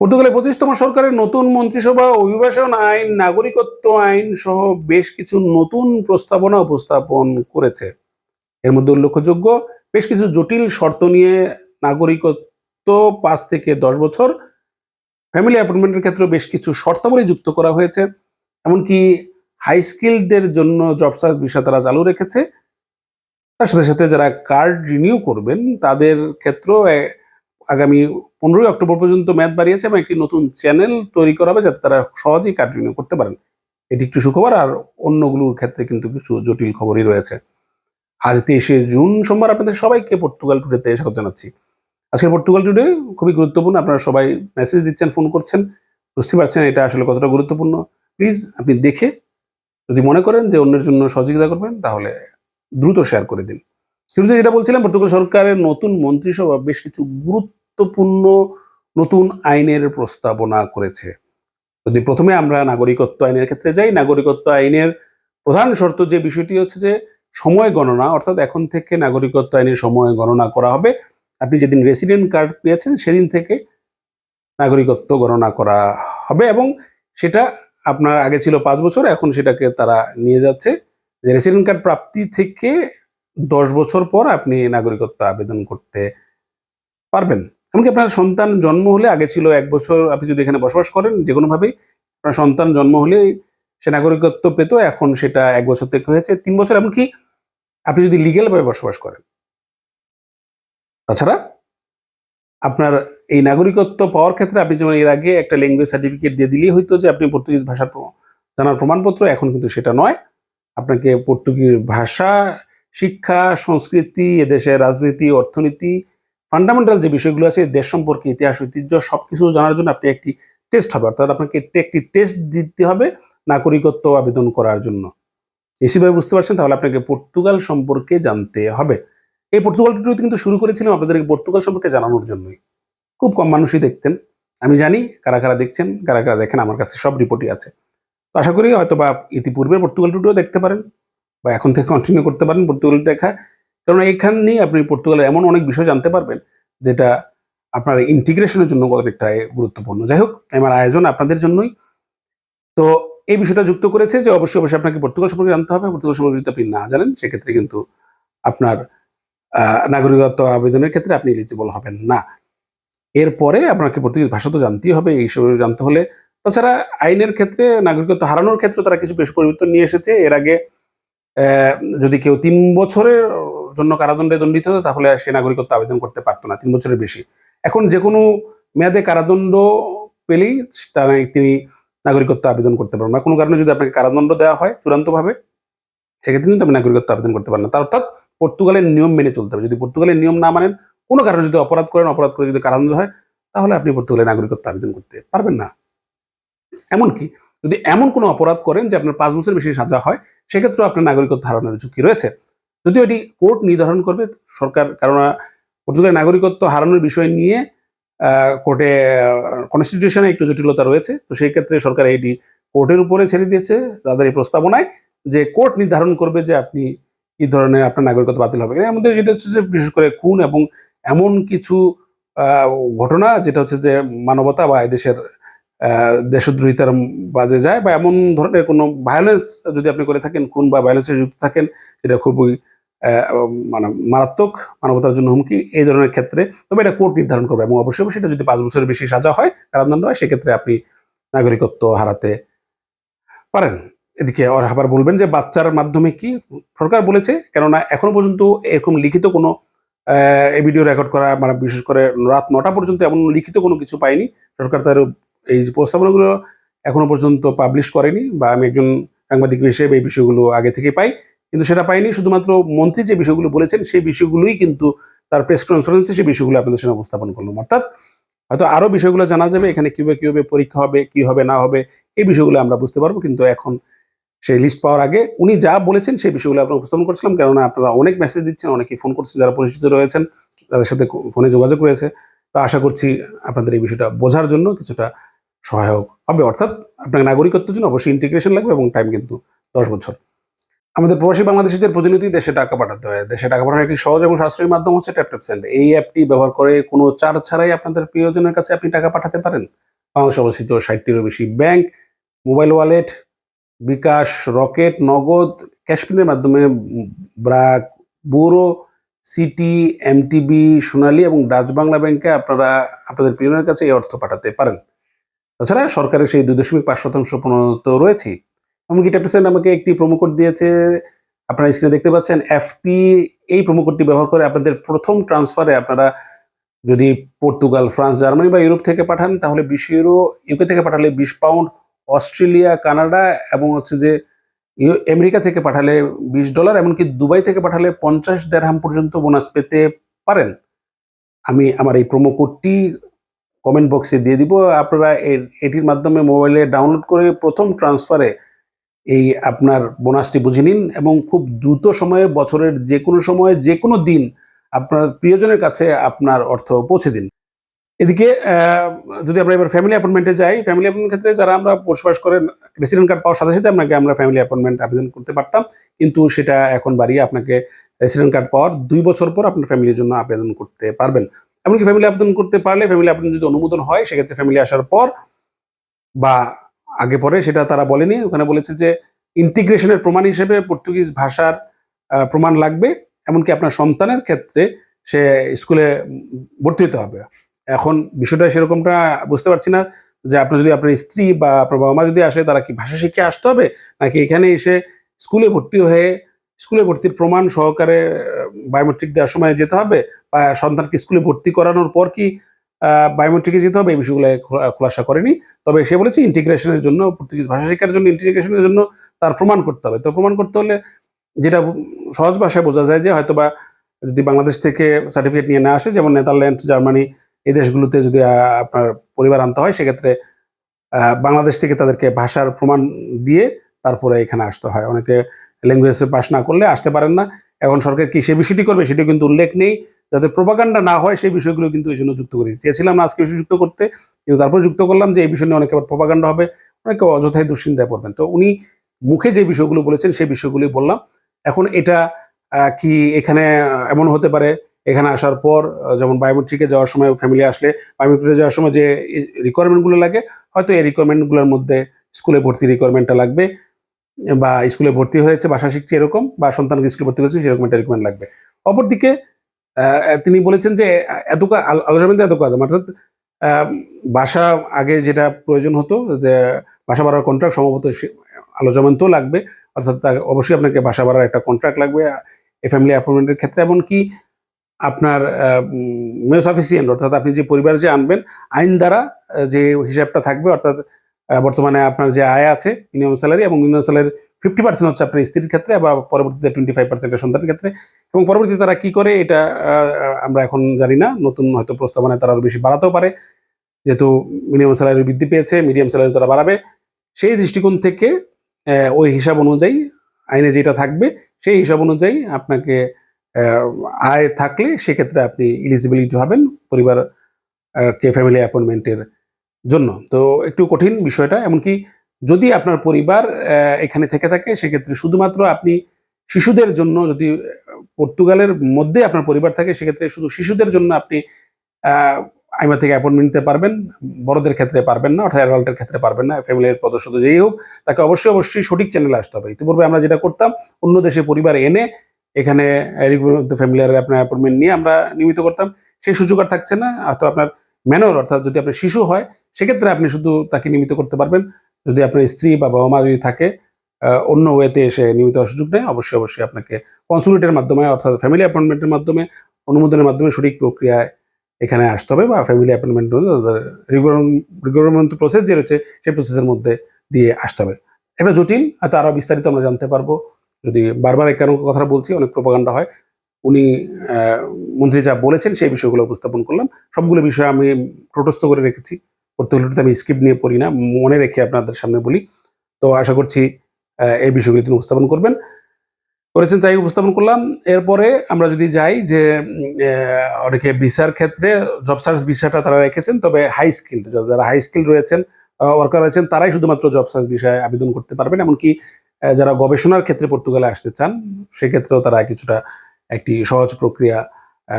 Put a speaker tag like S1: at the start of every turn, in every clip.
S1: পর্তুগালের পঁচিশতম সরকারের নতুন মন্ত্রিসভা অভিবাসন আইন, নাগরিকত্ব আইন সহ বেশ কিছু নতুন প্রস্তাবনা উপস্থাপন করেছে। এর মধ্যে উল্লেখযোগ্য, বেশ কিছু জটিল শর্ত নিয়ে নাগরিকত্ব পাঁচ থেকে দশ বছর, ফ্যামিলি অ্যাপয়েন্টমেন্টের ক্ষেত্রে বেশ কিছু শর্তাবলী যুক্ত করা হয়েছে, এমনকি হাই স্কিলদের জন্য জব সার্চ বিষয় তারা চালু রেখেছে। তার সাথে সাথে যারা কার্ড রিনিউ করবেন, তাদের ক্ষেত্রেও আগামী পনেরোই অক্টোবর পর্যন্ত মেয়াদ বাড়িয়েছে এবং একটি নতুন চ্যানেল তৈরি করা হবে যাতে তারা সহজেই কার্ড রিনিউ করতে পারেন। এটি একটু সুখবর আর অন্যগুলোর ক্ষেত্রে কিন্তু কিছু জটিল খবরই রয়েছে। আজ তেইশে জুন সোমবার আপনাদের সবাইকে পর্তুগাল টুডেতে স্বাগত জানাচ্ছি। আজকের পর্তুগাল টুডে খুবই গুরুত্বপূর্ণ, আপনারা সবাই মেসেজ দিচ্ছেন, ফোন করছেন, বুঝতে পারছেন এটা আসলে কতটা গুরুত্বপূর্ণ। প্লিজ আপনি দেখে যদি মনে করেন যে অন্যের জন্য সহযোগিতা করবেন, তাহলে দ্রুত শেয়ার করে দিন। শুরুতে যেটা বলছিলাম, পর্তুগাল সরকারের নতুন মন্ত্রিসভা বেশ কিছু গুরুত্বপূর্ণ নতুন আইনের প্রস্তাবনা করেছে। যদি প্রথমে আমরা নাগরিকত্ব আইনের ক্ষেত্রে যাই, নাগরিকত্ব আইনের প্রধান শর্ত যে বিষয়টি হচ্ছে যে সময় গণনা, অর্থাৎ এখন থেকে নাগরিকত্ব আইনের সময় গণনা করা হবে। আপনি যেদিন রেসিডেন্ট কার্ড পেয়েছেন, সেদিন থেকে নাগরিকত্ব গণনা করা হবে এবং সেটা আপনার আগে ছিল পাঁচ বছর, এখন সেটাকে তারা নিয়ে যাচ্ছে। যে রেসিডেন্ট কার্ড প্রাপ্তি থেকে দশ বছর পর আপনি নাগরিকত্ব আবেদন করতে পারবেন। এমনকি আপনার সন্তান জন্ম হলে আগে ছিল এক বছর আপনি যদি এখানে বসবাস করেন যে কোনোভাবেই আপনার সন্তান জন্ম হলে সে নাগরিকত্ব পেত, এখন সেটা এক বছর থেকে হয়েছে, তিন বছর, এমনকি আপনি যদি লিগেলভাবে বসবাস করেন। তাছাড়া আপনার এই নাগরিকত্ব পাওয়ার ক্ষেত্রে আপনি যেমন এর আগে একটা ল্যাঙ্গুয়েজ সার্টিফিকেট দিয়ে দিলেই হইতো যে আপনি পর্তুগিজ ভাষার জানার প্রমাণপত্র, এখন কিন্তু সেটা নয়। আপনাকে পর্তুগিজ ভাষা, শিক্ষা, সংস্কৃতি, এদেশের রাজনীতি, অর্থনীতি ফান্ডামেন্টাল যে বিষয়গুলো আছে, দেশ সম্পর্কে, ইতিহাস, ঐতিহ্য সব কিছু জানার জন্য আপনি একটি টেস্ট হবে। অর্থাৎ আপনাকে একটি- টেস্ট দিতে হবে নাগরিকত্ব আবেদন করার জন্য। এসিভাবে বুঝতে পারছেন? তাহলে আপনাকে পর্তুগাল সম্পর্কে জানতে হবে। এই পর্তুগাল টুটু কিন্তু শুরু করেছিলাম আপনাদেরকে পর্তুগাল সম্পর্কে জানানোর জন্যই। খুব কম মানুষই দেখতেন। আমি জানি কারা কারা দেখছেন, কারা কারা দেখেন, আমার কাছে সব রিপোর্টই আছে। তো আশা করি হয়তো বা ইতিপূর্বে পর্তুগাল টুটুও দেখতে পারেন বা এখন থেকে কন্টিনিউ করতে পারেন পর্তুগাল দেখা। কারণ এখানেই আপনি পর্তুগালের এমন অনেক বিষয় জানতে পারবেন যেটা আপনার ইন্টিগ্রেশনের জন্য অনেকটা গুরুত্বপূর্ণ। যাই হোক আমার আয়োজন আপনাদের জন্যই। তো এই বিষয়টা যুক্ত করেছে যে অবশ্যই অবশ্যই আপনাকে পর্তুগাল সম্পর্কে জানতে হবে। পর্তুগাল সম্পর্কে যদি আপনি না জানেন, সেক্ষেত্রে কিন্তু আপনার নাগরিকত্ব আবেদনের ক্ষেত্রে আপনি এলিজিবল হবেন না। এরপরে আপনাকে পর্তুগিজ ভাষা তো জানতেই হবে, এই সব জানতে হলে। তাছাড়া আইনের ক্ষেত্রে নাগরিকত্ব হারানোর ক্ষেত্রে তারা কিছু বেশ পরিবর্তন নিয়ে এসেছে। এর আগে যদি কেউ তিন বছরের জন্য কারাদণ্ডে দণ্ডিত হতো তাহলে সে নাগরিকত্ব আবেদন করতে পারতো না, তিন বছরের বেশি। এখন যে কোনো মেয়াদে কারাদণ্ড পেলেই তারা তিনি নাগরিকত্ব আবেদন করতে পারবেন না। কোনো কারণে যদি আপনাকে কারাদণ্ড দেওয়া হয় চূড়ান্তভাবে, সেক্ষেত্রে কিন্তু আপনি নাগরিকত্ব আবেদন করতে পারেন না। তার অর্থাৎ পর্তুগালের নিয়ম মেনে চলতে হবে। যদি পর্তুগালের নিয়ম না মানেন, কোনো কারণে যদি অপরাধ করেন, অপরাধ করে যদি কারাদণ্ড হয়, তাহলে আপনি পর্তুগালের নাগরিকত্ব আবেদন করতে পারবেন না। এমনকি যদি এমন কোনো অপরাধ করেন যে আপনার পাঁচ বছর বেশি সাজা হয়, সেক্ষেত্রেও আপনার নাগরিকত্ব হারানোর ঝুঁকি রয়েছে। যদিও এটি কোর্ট নির্ধারণ করবে সরকার কারণ পর্তুগালের নাগরিকত্ব হারানোর বিষয় নিয়ে কোর্টে কনস্টিটিউশনে একটু জটিলতা রয়েছে। তো সেই ক্ষেত্রে সরকার এটি কোর্টের উপরে ছেড়ে দিয়েছে তাদের এই প্রস্তাবনায় যে কোর্ট নির্ধারণ করবে যে আপনি কি ধরনের আপনার নাগরিকত্ব বাতিল হবে এর মধ্যে যেটা হচ্ছে যে বিশেষ করে খুন এবং এমন কিছু ঘটনা যেটা হচ্ছে যে মানবতা বা এদেশের দেশদ্রোহিতার বাজে যায় বা এমন ধরনের কোনো ভায়োলেন্স যদি আপনি করে থাকেন, খুন বা ভায়োলেন্সে যুক্ত থাকেন যেটা খুবই মানে মারাত্মক মানবতার জন্য হুমকি এই ধরনের ক্ষেত্রে। তবে এটা কোর্ট নির্ধারণ করবে এবং অবশ্যই এটা যদি পাঁচ বছরের বেশি সাজা হয়, কারাদণ্ড হয়, সেক্ষেত্রে আপনি নাগরিকত্ব হারাতে পারেন। এদিকে ওর আবার বলবেন যে বাচ্চার মাধ্যমে কি সরকার বলেছে? কেননা এখনও পর্যন্ত এরকম লিখিত কোনো এই ভিডিও রেকর্ড করা মানে বিশেষ করে রাত নটা পর্যন্ত এমন লিখিত কোনো কিছু পাইনি সরকার তার এই প্রস্তাবনাগুলো এখনও পর্যন্ত পাবলিশ করেনি বা আমি একজন সাংবাদিক হিসেবে এই বিষয়গুলো আগে থেকে পাই। কিন্তু সেটা পাইনি। শুধুমাত্র মন্ত্রী যে বিষয়গুলো বলেছেন, সেই বিষয়গুলোই কিন্তু তার প্রেস কনফারেন্সে সেই বিষয়গুলো আপনাদের সামনে উপস্থাপন করলাম। অর্থাৎ হয়তো আরও বিষয়গুলো জানা যাবে, এখানে কীভাবে কীভাবে পরীক্ষা হবে, কি হবে, না হবে, এই বিষয়গুলো আমরা বুঝতে পারব। কিন্তু এখন সেই লিস্ট পাওয়ার আগে উনি যা বলেছেন, সেই বিষয়গুলো আমরা উপস্থাপন করছিলাম। কেননা আপনারা অনেক মেসেজ দিচ্ছেন, অনেকেই ফোন করছেন, যারা পরিচিত রয়েছেন, তাদের সাথে ফোনে যোগাযোগ রয়েছে তো আশা করছি আপনাদের এই বিষয়টা বোঝার জন্য কিছুটা সহায়ক হবে। অর্থাৎ আপনার নাগরিকত্বের জন্য অবশ্যই ইন্টিগ্রেশন লাগবে এবং টাইম কিন্তু দশ বছর আমাদের প্রবাসী বাংলাদেশিদের প্রতিনিধি দেশে টাকা পাঠাতে হয়। দেশে টাকা পাঠানোর একটি সহজ এবং সাশ্রয়ী মাধ্যম হচ্ছে ট্যাপ সেন্ড এই অ্যাপটি ব্যবহার করে কোনো চার্জ ছাড়াই আপনাদের প্রিয়জনের কাছে আপনি টাকা পাঠাতে পারেন। বাংলাদেশে অবস্থিত ষাটটিরও বেশি bank, mobile wallet, bKash, rocket, Nagad ক্যাশপিনের মাধ্যমে BRAC bureau, city, MTB, Sonali এবং ডাচ বাংলা ব্যাংকে আপনারা আপনাদের প্রিয়জনের কাছে এই অর্থ পাঠাতে পারেন। তাছাড়া সরকারের সেই দুই দশমিক পাঁচ শতাংশ প্রণত রয়েছে। এমনকি ট্যাপেসেন্ট আমাকে একটি প্রোমো কোড দিয়েছে। আপনারা স্ক্রিনে দেখতে পাচ্ছেন এফপি এই প্রোমো কোডটি ব্যবহার করে আপনাদের প্রথম ট্রান্সফারে আপনারা যদি পর্তুগাল, ফ্রান্স, জার্মানি বা ইউরোপ থেকে পাঠান, তাহলে বিশ ইউরো ইউকে থেকে পাঠালে বিশ পাউন্ড অস্ট্রেলিয়া, কানাডা এবং হচ্ছে যে আমেরিকা থেকে পাঠালে বিশ ডলার এমনকি দুবাই থেকে পাঠালে পঞ্চাশ দেড়হাম পর্যন্ত বোনাস পেতে পারেন। আমি আমার এই প্রোমো কোডটি কমেন্ট বক্সে দিয়ে দিব। আপনারা এর- এটির মাধ্যমে মোবাইলে ডাউনলোড করে প্রথম ট্রান্সফারে এই আপনার বোনাসটি বুঝে নিন এবং খুব দ্রুত সময়ে বছরের যে কোনো সময়ে যে কোনো দিন আপনার প্রিয়জনের কাছে আপনার অর্থ পৌঁছে দিন। এদিকে যদি আমরা এবার ফ্যামিলি অ্যাপয়েন্টমেন্টে যাই ফ্যামিলি অ্যাপয়েন্টমেন্ট ক্ষেত্রে যারা আমরা বসবাস করেন রেসিডেন্ট কার্ড পাওয়ার সাথে সাথে আপনাকে আমরা ফ্যামিলি অ্যাপয়েন্টমেন্ট আবেদন করতে পারতাম। কিন্তু সেটা এখন বাড়িয়ে আপনাকে রেসিডেন্ট কার্ড পাওয়ার দুই বছর পর আপনার ফ্যামিলির জন্য আবেদন করতে পারবেন। এমনকি ফ্যামিলি আবেদন করতে পারলে ফ্যামিলি আবেদন যদি অনুমোদন হয়, সেক্ষেত্রে ফ্যামিলি আসার পর বা আগে পরে সেটা তারা বলেনি। ওখানে বলেছে যে ইন্টিগ্রেশনের প্রমাণ হিসেবে পর্তুগিজ ভাষার প্রমাণ লাগবে, এমনকি আপনার সন্তানের ক্ষেত্রে সে স্কুলে ভর্তি হতে হবে। এখন বিষয়টা সেরকমটা বুঝতে পারছি না যে আপনার যদি আপনার স্ত্রী বা আপনার বাবা মা যদি আসে, তারা কি ভাষা শিখে আসতে হবে? নাকি এখানে এসে স্কুলে ভর্তি হয়ে স্কুলে ভর্তির প্রমাণ সহকারে বায়োমেট্রিক দেওয়ার সময় যেতে হবে? বা সন্তানকে স্কুলে ভর্তি করানোর পর কি বায়োমেট্রিকে যেতে হবে, এই বিষয়গুলো খোলা- খোলাসা করেনি। তবে সে বলেছে ইন্টিগ্রেশনের জন্য পর্তুগিজ ভাষা শেখার জন্য ইন্টিগ্রেশনের জন্য তার প্রমাণ করতে হবে। তো প্রমাণ করতে হলে যেটা সহজ ভাষায় বোঝা যায় যে হয়তোবা যদি বাংলাদেশ থেকে সার্টিফিকেট নিয়ে না আসে, যেমন নেদারল্যান্ড জার্মানি এই দেশগুলোতে যদি আপনার পরিবার আনতে হয়, সেক্ষেত্রে বাংলাদেশ থেকে তাদেরকে ভাষার প্রমাণ দিয়ে তারপরে এখানে আসতে হয়। অনেকে ল্যাঙ্গুয়েজে পাস না করলে আসতে পারেন না। এখন সরকার কি সে বিষয়টি করবে সেটি কিন্তু উল্লেখ নেই। যাতে প্রোপাগান্ডা না হয়, সেই বিষয়গুলো কিন্তু এই জন্য যুক্ত করেছি চেয়েছিলাম না আজকে বিষয় যুক্ত করতে, কিন্তু তারপর যুক্ত করলাম যে এই বিষয় নিয়ে অনেকে আবার হবে, অনেকে অযথায় দুশ্চিন্তায় পড়বেন। তো উনি মুখে যে বিষয়গুলো বলেছেন, সেই বিষয়গুলি বললাম। এখন এটা কি এখানে এমন হতে পারে, এখানে আসার পর যেমন বায়োমেট্রিকে যাওয়ার সময় ফ্যামিলি আসলে বায়োমেট্রিকে যাওয়ার সময় যে রিকোয়ারমেন্টগুলো লাগে, হয়তো এই রিকোয়ারমেন্টগুলোর মধ্যে স্কুলে ভর্তি রিকোয়ারমেন্টটা লাগবে। বা স্কুলে ভর্তি হয়েছে, ভাষা শিখছে এরকম, বা সন্তানকে স্কুলে ভর্তি করেছে, সেরকম একটা রিকোয়ারমেন্ট লাগবে। অপরদিকে তিনি বলেছেন যে এত আলোচনা এত কাজ অর্থাৎ বাসা আগে যেটা প্রয়োজন হতো, যে বাসা বাড়ার কন্ট্রাক্ট সম্ভবত আলোচনাতেও লাগবে, অর্থাৎ অবশ্যই আপনাকে বাসা বাড়ার একটা কন্ট্রাক্ট লাগবে এই ফ্যামিলি অ্যাপয়েন্টমেন্টের ক্ষেত্রে, এমনকি আপনার মেস অফিসিয়েন্ট অর্থাৎ আপনি যে পরিবার যে আনবেন, আইন দ্বারা যে হিসাবটা থাকবে, অর্থাৎ বর্তমানে আপনার যে আয় আছে মিনিমাম স্যালারি এবং মিনিমাম স্যালারি ফিফটি পার্সেন্ট হচ্ছে আপনার স্ত্রীর ক্ষেত্রে, আবার পরবর্তীতে টোয়েন্টি ফাইভ পার্সেন্টের সন্তানের ক্ষেত্রে। এবং পরবর্তীতে তারা কি করে, এটা আমরা এখন জানি না। নতুন হয়তো প্রস্তাবনায় তারা আরও বেশি বাড়াতেও পারে। যেহেতু মিনিমাম স্যালারি বৃদ্ধি পেয়েছে মিডিয়াম স্যালারি তারা বাড়াবে। সেই দৃষ্টিকোণ থেকে ওই হিসাব অনুযায়ী, আইনে যেটা থাকবে, সেই হিসাব অনুযায়ী আপনাকে আয় থাকলে সেক্ষেত্রে আপনি ইলিজিবিলিটি হবেন। পরিবার কে ফ্যামিলি অ্যাপয়েন্টমেন্টের জন্য। তো একটু কঠিন বিষয়টা, এমনকি যদি আপনার পরিবার এখানে থেকে থাকে, সেক্ষেত্রে শুধুমাত্র আপনি শিশুদের জন্য যদি পর্তুগালের মধ্যে আপনার পরিবার থাকে, সেক্ষেত্রে শুধু শিশুদের জন্য আপনি আইমা থেকে অ্যাপয়েন্টমেন্ট নিতে পারবেন, বড়দের ক্ষেত্রে পারবেন না, অর্থাৎ অ্যাডাল্টের ক্ষেত্রে পারবেন না ফ্যামিলির সদস্য যেই হোক, তাকে অবশ্যই অবশ্যই সঠিক চ্যানেলে আসতে হবে। ইতিপূর্বে আমরা যেটা করতাম, অন্য দেশে পরিবার এনে, এখানে ফ্যামিলিয়ার আপনার অ্যাপয়েন্টমেন্ট নিয়ে আমরা নিয়মিত করতাম। সেই সুযোগ আর থাকছে না অথবা আপনার ম্যানর অর্থাৎ যদি আপনার শিশু হয় সেক্ষেত্রে আপনি শুধু তাকে নিয়মিত করতে পারবেন। যদি আপনার স্ত্রী বা বাবা মা যদি থাকে অন্য ওয়েতে এসে নিয়মিত সুযোগ নেই অবশ্যই অবশ্যই আপনাকে কনসুলেটের মাধ্যমে, অর্থাৎ ফ্যামিলি অ্যাপয়েন্টমেন্টের মাধ্যমে, অনুমোদনের মাধ্যমে সঠিক প্রক্রিয়ায় এখানে আসতে হবে বা ফ্যামিলি অ্যাপয়েন্টমেন্ট রিগুলারমেন্ট প্রসেস যে রয়েছে, সেই প্রসেসের মধ্যে দিয়ে আসতে হবে। এটা জটিল, হয়তো আরও বিস্তারিত আমরা জানতে পারব। যদি বারবার কেন কথাটা বলছি, অনেক প্রোপাগান্ডা হয়। উনি মন্ত্রী যা বলেছেন, সেই বিষয়গুলো উপস্থাপন করলাম। সবগুলো বিষয় আমি প্রটস্থ করে রেখেছি। প্রত্যেকটা আমি স্ক্রিপ্ট নিয়ে পড়ি না, মনে রেখে আপনাদের সামনে বলি। তো আশা করছি এই বিষয়গুলি তিনি উপস্থাপন করবেন। করেছেন, তাই উপস্থাপন করলাম। এরপরে আমরা যদি যাই যে অনেকে ভিসার ক্ষেত্রে জব সার্চ ভিসাটা তারা রেখেছেন, তবে হাই স্কিল যারা হাই স্কিল রয়েছেন ওয়ার্কার রয়েছেন তারাই শুধুমাত্র জব সার্চ বিষয়ে আবেদন করতে পারবেন। এমনকি যারা গবেষণার ক্ষেত্রে পর্তুগালে আসতে চান, সেক্ষেত্রেও তারা কিছুটা একটি সহজ প্রক্রিয়া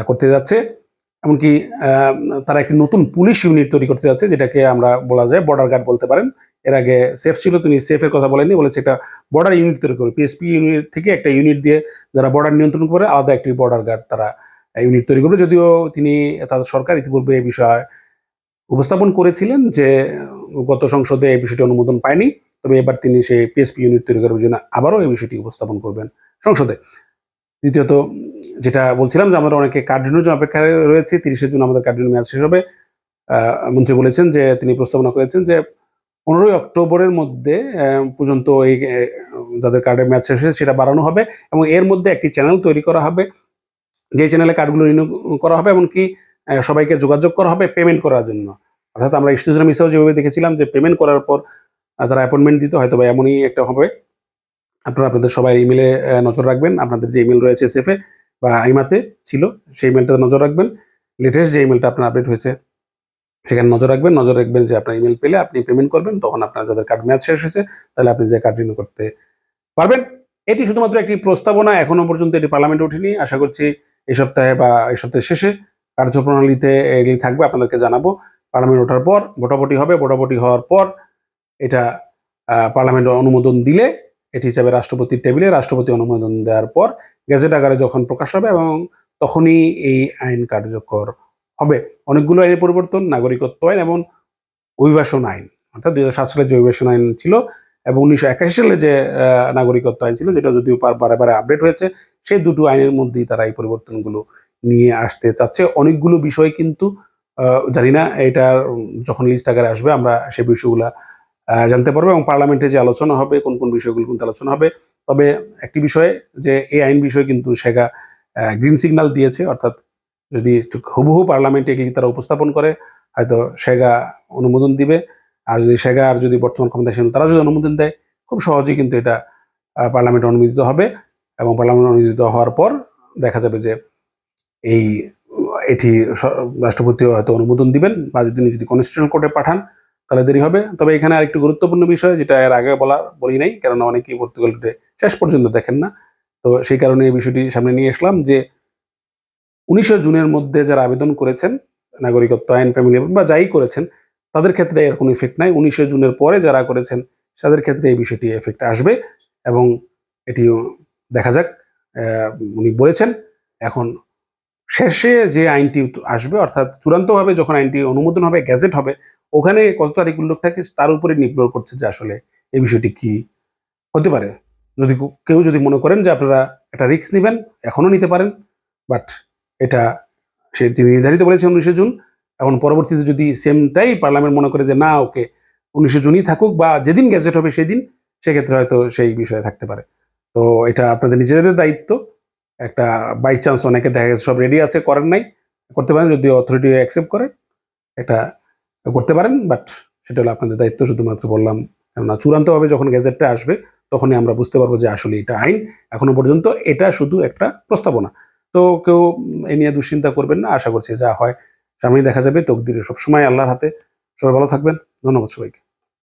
S1: করতে যাচ্ছে। এমনকি তারা একটি নতুন পুলিশ ইউনিট তৈরি করতে যাচ্ছে, যেটাকে আমরা বলা যায় বর্ডার গার্ড বলতে পারেন। এর আগে সেফ ছিল, তিনি সেফের কথা বলেননি, বলেছে একটা বর্ডার ইউনিট তৈরি করবে। পিএসপি ইউনিট থেকে একটা ইউনিট দিয়ে যারা বর্ডার নিয়ন্ত্রণ করে, আলাদা একটি বর্ডার গার্ড তারা ইউনিট তৈরি করবে। যদিও তিনি, তাদের সরকার ইতিপূর্বে এই বিষয়ে উপস্থাপন করেছিলেন যে, গত সংসদে এই বিষয়টি অনুমোদন পায়নি, তবে এবার তিনি সেই পিএসপি ইউনিট তৈরি করার জন্য আবারও এই বিষয়টি উপস্থাপন করবেন সংসদে। দ্বিতীয়ত, যেটা বলছিলাম যে আমরা অনেকে কার্ডিনোর জন্য অপেক্ষায় রয়েছে, তিরিশের জন্য আমাদের কার্ডিনো মেয়াদ শেষ হবে। মন্ত্রী বলেছেন যে, তিনি প্রস্তাবনা করেছেন যে, পনেরোই অক্টোবরের মধ্যে পর্যন্ত এই যাদের কার্ডের মেয়াদ শেষ হয়েছে সেটা বাড়ানো হবে এবং এর মধ্যে একটি চ্যানেল তৈরি করা হবে। যে চ্যানেলে কার্ডগুলো রিনিউ করা হবে এমনকি সবাইকে যোগাযোগ করা হবে পেমেন্ট করার জন্য। অর্থাৎ আমরা স্টুডেন্ট মিসেও যেভাবে দেখেছিলাম যে, পেমেন্ট করার পর তারা অ্যাপয়েন্টমেন্ট দিত হয়তো বা এমনই একটা হবে। আপনারা আপনাদের সবাই ইমেলে নজর রাখবেন। আপনাদের যে ইমেল রয়েছে সেফে বা আইমাতে ছিল, সেই ইমেলটাতে নজর রাখবেন। লেটেস্ট যে ইমেলটা আপনার আপডেট হয়েছে, সেখানে নজর রাখবেন। নজর রাখবেন যে আপনার ইমেল পেলে আপনি পেমেন্ট করবেন, তখন আপনার যাদের কার্ড মেয়াদ শেষ হয়েছে, তাহলে আপনি যে কার্ড রিনিউ করতে পারবেন। এটি শুধুমাত্র একটি প্রস্তাবনা, এখনও পর্যন্ত এটি পার্লামেন্টে ওঠেনি। আশা করছি এই সপ্তাহে বা এই সপ্তাহের শেষে কার্যপ্রণালীতে এগুলি থাকবে, আপনাদেরকে জানাব। পার্লামেন্ট ওঠার পর, ভোটাভুটি হবে। ভোটাভুটি হওয়ার পর, এটা পার্লামেন্ট অনুমোদন দিলে এটি হিসাবে রাষ্ট্রপতির টেবিলে রাষ্ট্রপতি অনুমোদন দেওয়ার পর গেজেট আকারে যখন প্রকাশ হবে এবং তখনই এই আইন কার্যকর হবে। অনেকগুলো আইনের পরিবর্তন, নাগরিকত্ব আইন এবং অভিবাসন আইন। অর্থাৎ দুই সালে যে অভিবাসন আইন ছিল এবং উনিশশো একাশি সালে যে নাগরিকত্ব আইন ছিল, যেটা যদিও বার- বারে আপডেট হয়েছে, সেই দুটো আইনের মধ্যেই তারা এই পরিবর্তনগুলো নিয়ে আসতে চাচ্ছে। অনেকগুলো বিষয় কিন্তু জানি না এটা যখন লিস্ট আকারে আসবে, আমরা সেই বিষয়গুলা জানতে পারবে এবং পার্লামেন্টে যে আলোচনা হবে, কোন কোন বিষয়গুলো কিন্তু আলোচনা হবে। তবে একটি বিষয়ে যে এই আইন বিষয়ে কিন্তু সেগা গ্রিন সিগন্যাল দিয়েছে, অর্থাৎ যদি হুবহু পার্লামেন্টে এগুলি তারা উপস্থাপন করে, হয়তো সেগা অনুমোদন দিবে। আর যদি সেগা আর যদি বর্তমান ক্ষমতাসীন তারা যদি অনুমোদন দেয়, খুব সহজেই কিন্তু এটা পার্লামেন্টে অনুমোদিত হবে এবং পার্লামেন্ট অনুমোদিত হওয়ার পর দেখা যাবে যে এই, এটি রাষ্ট্রপতিও হয়তো অনুমোদন দিবেন বা যদি তিনি যদি কনস্টিটিউশন কোর্টে পাঠান তাহলে দেরি হবে। তবে এখানে আরেকটি গুরুত্বপূর্ণ বিষয়, যেটা এর আগে বলা, বলি নাই, কেননা অনেকেই পর্তুগালকে শেষ পর্যন্ত দেখেন না। তো সেই কারণে এই বিষয়টি সামনে নিয়ে আসলাম যে, উনিশে জুনের মধ্যে যারা আবেদন করেছেন, নাগরিকত্ব, আইন ফ্যামিলি বা যাই করেছেন, তাদের ক্ষেত্রে এর কোনো ইফেক্ট নাই। উনিশে জুনের পরে যারা করেছেন, তাদের ক্ষেত্রে এই বিষয়টি এফেক্ট আসবে এবং এটি দেখা যাক উনি বলেছেন। এখন শেষে যে আইনটি আসবে, অর্থাৎ চূড়ান্তভাবে যখন আইনটি অনুমোদন হবে, গ্যাজেট হবে ওখানে কত তারিখ উল্লেখ থাকে তার উপরে নির্ভর করছে যে আসলে এই বিষয়টি কি হতে পারে। যদি কেউ যদি মনে করেন যে আপনারা একটা রিস্ক নেবেন এখনও নিতে পারেন বাট এটা সে তিনি নির্ধারিত বলেছেন উনিশে জুন এখন পরবর্তীতে যদি সেমটাই পার্লামেন্ট মনে করে যে না, ওকে, উনিশে জুনই থাকুক বা যেদিন গ্যাজেট হবে সেদিন, সেক্ষেত্রে হয়তো সেই বিষয়ে থাকতে পারে। তো এটা আপনাদের নিজেদের দায়িত্ব। একটা বাই চান্স অনেকে দেখা গেছে সব রেডি আছে করেন নাই, করতে পারেন, যদি অথরিটি অ্যাকসেপ্ট করে এটা করতে পারেন বাট সেটা হলো আপনাদের দায়িত্ব। শুধুমাত্র বললাম, কেননা চূড়ান্তভাবে যখন গ্যাজেটটা আসবে, তখনই আমরা বুঝতে পারব যে আসলে এটা আইন। এখনও পর্যন্ত এটা শুধু একটা প্রস্তাবনা। তো কেউ এ নিয়ে দুশ্চিন্তা করবেন না, আশা করছি যা হয়। সামনেই দেখা যাবে, তকদিরে সবসময় আল্লাহর হাতে। সবাই ভালো থাকবেন। ধন্যবাদ সবাইকে।